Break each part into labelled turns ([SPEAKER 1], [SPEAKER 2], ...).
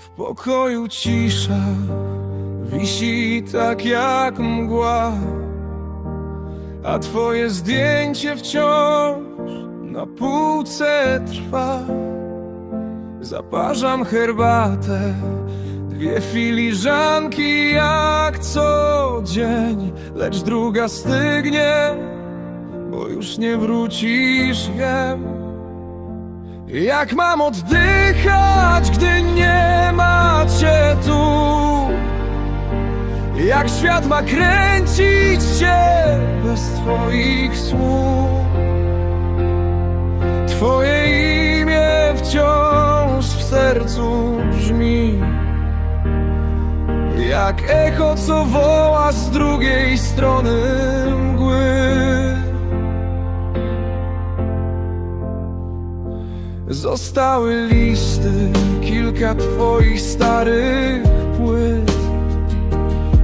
[SPEAKER 1] W pokoju cisza wisi tak jak mgła, a twoje zdjęcie wciąż na półce trwa. Zaparzam herbatę, dwie filiżanki jak co dzień, lecz druga stygnie, bo już nie wrócisz, wiem. Jak mam oddychać, gdy nie ma cię tu? Jak świat ma kręcić się bez twoich słów? Twoje imię wciąż w sercu brzmi Jak echo, co woła z drugiej strony mgły Zostały listy, kilka twoich starych płyt.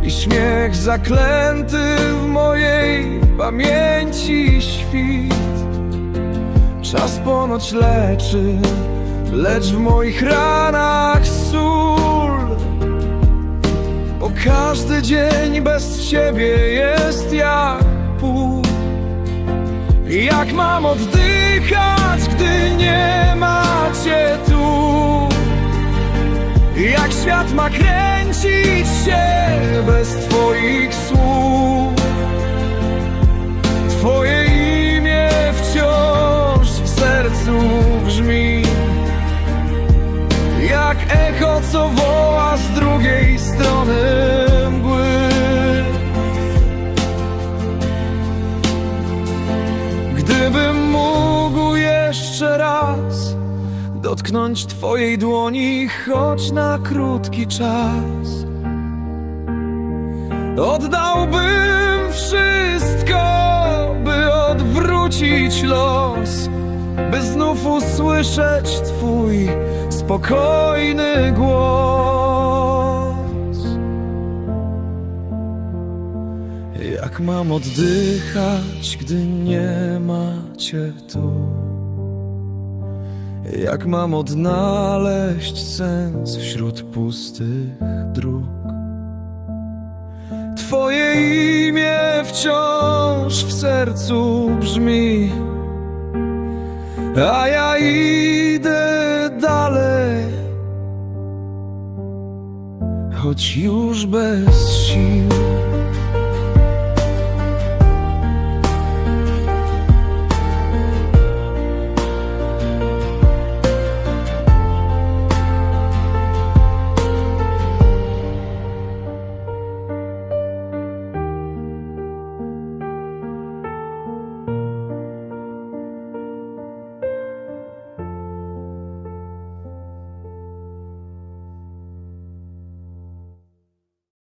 [SPEAKER 1] I śmiech zaklęty w mojej pamięci świt. Czas ponoć leczy, lecz w moich ranach sól. Bo każdy dzień bez ciebie jest jak pół. Jak mam oddychać, gdy nie świat ma kręcić się bez twoich słów. Twoje imię wciąż w sercu brzmi. Jak echo, co woła z drugiej strony mgły. Gdybym mógł jeszcze raz Dotknąć twojej dłoni, choć na krótki czas Oddałbym wszystko, by odwrócić los, by znów usłyszeć Twój spokojny głos. Jak mam oddychać, gdy nie ma Cię tu? Jak mam odnaleźć sens wśród pustych dróg? Twoje imię wciąż w sercu brzmi, a ja idę dalej, choć już bez sił.